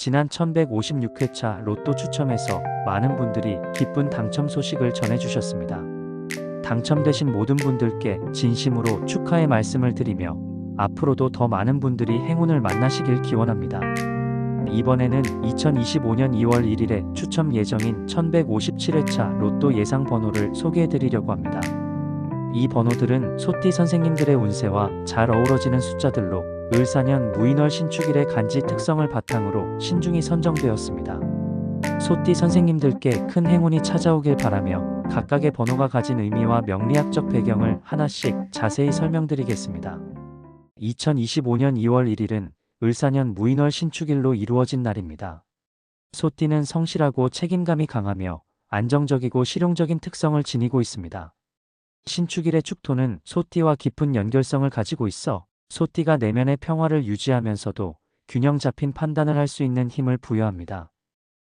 지난 1156회차 로또 추첨에서 많은 분들이 기쁜 당첨 소식을 전해주셨습니다. 당첨되신 모든 분들께 진심으로 축하의 말씀을 드리며 앞으로도 더 많은 분들이 행운을 만나시길 기원합니다. 이번에는 2025년 2월 1일에 추첨 예정인 1157회차 로또 예상 번호를 소개해 드리려고 합니다. 이 번호들은 소띠 선생님들의 운세와 잘 어우러지는 숫자들로 을사년 무인월 신축일의 간지 특성을 바탕으로 신중히 선정되었습니다. 소띠 선생님들께 큰 행운이 찾아오길 바라며 각각의 번호가 가진 의미와 명리학적 배경을 하나씩 자세히 설명드리겠습니다. 2025년 2월 1일은 을사년 무인월 신축일로 이루어진 날입니다. 소띠는 성실하고 책임감이 강하며 안정적이고 실용적인 특성을 지니고 있습니다. 신축일의 축토는 소띠와 깊은 연결성을 가지고 있어 소띠가 내면의 평화를 유지하면서도 균형 잡힌 판단을 할 수 있는 힘을 부여합니다.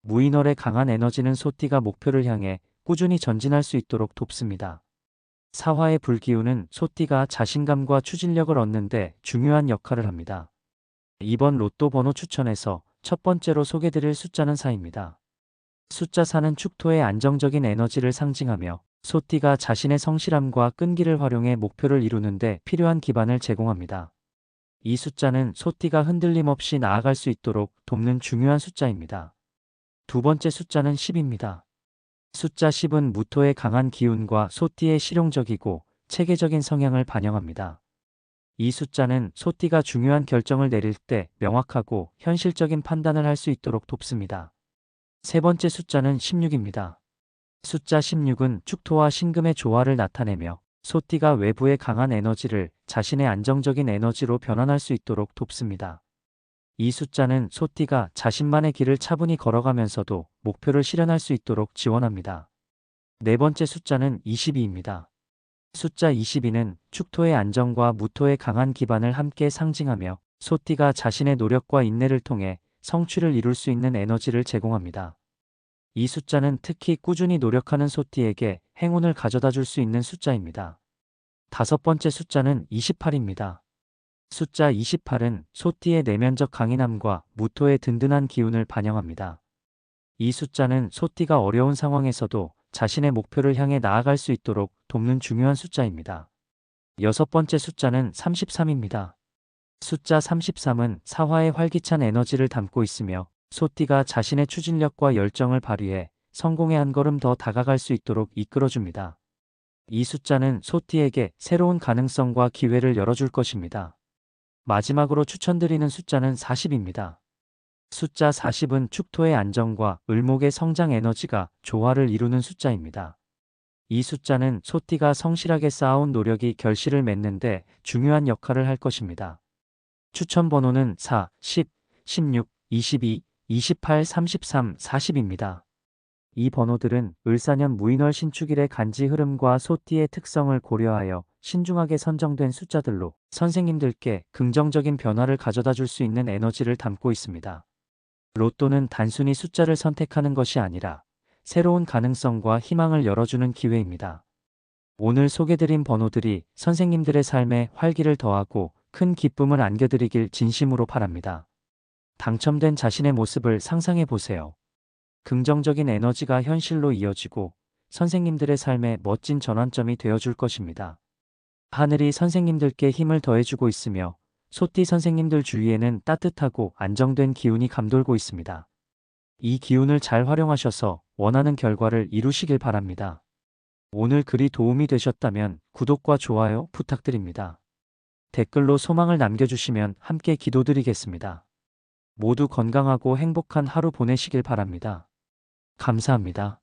무인월의 강한 에너지는 소띠가 목표를 향해 꾸준히 전진할 수 있도록 돕습니다. 사화의 불기운은 소띠가 자신감과 추진력을 얻는데 중요한 역할을 합니다. 이번 로또 번호 추천에서 첫 번째로 소개드릴 숫자는 4입니다. 숫자 4는 축토의 안정적인 에너지를 상징하며 소띠가 자신의 성실함과 끈기를 활용해 목표를 이루는데 필요한 기반을 제공합니다. 이 숫자는 소띠가 흔들림 없이 나아갈 수 있도록 돕는 중요한 숫자입니다. 두 번째 숫자는 10입니다. 숫자 10은 무토의 강한 기운과 소띠의 실용적이고 체계적인 성향을 반영합니다. 이 숫자는 소띠가 중요한 결정을 내릴 때 명확하고 현실적인 판단을 할 수 있도록 돕습니다. 세 번째 숫자는 16입니다. 숫자 16은 축토와 신금의 조화를 나타내며 소띠가 외부의 강한 에너지를 자신의 안정적인 에너지로 변환할 수 있도록 돕습니다. 이 숫자는 소띠가 자신만의 길을 차분히 걸어가면서도 목표를 실현할 수 있도록 지원합니다. 네 번째 숫자는 22입니다. 숫자 22는 축토의 안정과 무토의 강한 기반을 함께 상징하며 소띠가 자신의 노력과 인내를 통해 성취를 이룰 수 있는 에너지를 제공합니다. 이 숫자는 특히 꾸준히 노력하는 소띠에게 행운을 가져다 줄 수 있는 숫자입니다. 다섯 번째 숫자는 28입니다. 숫자 28은 소띠의 내면적 강인함과 무토의 든든한 기운을 반영합니다. 이 숫자는 소띠가 어려운 상황에서도 자신의 목표를 향해 나아갈 수 있도록 돕는 중요한 숫자입니다. 여섯 번째 숫자는 33입니다. 숫자 33은 사화의 활기찬 에너지를 담고 있으며 소띠가 자신의 추진력과 열정을 발휘해 성공에 한 걸음 더 다가갈 수 있도록 이끌어줍니다. 이 숫자는 소띠에게 새로운 가능성과 기회를 열어줄 것입니다. 마지막으로 추천드리는 숫자는 40입니다. 숫자 40은 축토의 안정과 을목의 성장 에너지가 조화를 이루는 숫자입니다. 이 숫자는 소띠가 성실하게 쌓아온 노력이 결실을 맺는데 중요한 역할을 할 것입니다. 추천 번호는 4, 10, 16, 22, 28, 33, 40입니다. 이 번호들은 을사년 무인월 신축일의 간지 흐름과 소띠의 특성을 고려하여 신중하게 선정된 숫자들로 선생님들께 긍정적인 변화를 가져다 줄 수 있는 에너지를 담고 있습니다. 로또는 단순히 숫자를 선택하는 것이 아니라 새로운 가능성과 희망을 열어주는 기회입니다. 오늘 소개드린 번호들이 선생님들의 삶에 활기를 더하고 큰 기쁨을 안겨드리길 진심으로 바랍니다. 당첨된 자신의 모습을 상상해 보세요. 긍정적인 에너지가 현실로 이어지고 선생님들의 삶에 멋진 전환점이 되어줄 것입니다. 하늘이 선생님들께 힘을 더해주고 있으며 소띠 선생님들 주위에는 따뜻하고 안정된 기운이 감돌고 있습니다. 이 기운을 잘 활용하셔서 원하는 결과를 이루시길 바랍니다. 오늘 글이 도움이 되셨다면 구독과 좋아요 부탁드립니다. 댓글로 소망을 남겨주시면 함께 기도드리겠습니다. 모두 건강하고 행복한 하루 보내시길 바랍니다. 감사합니다.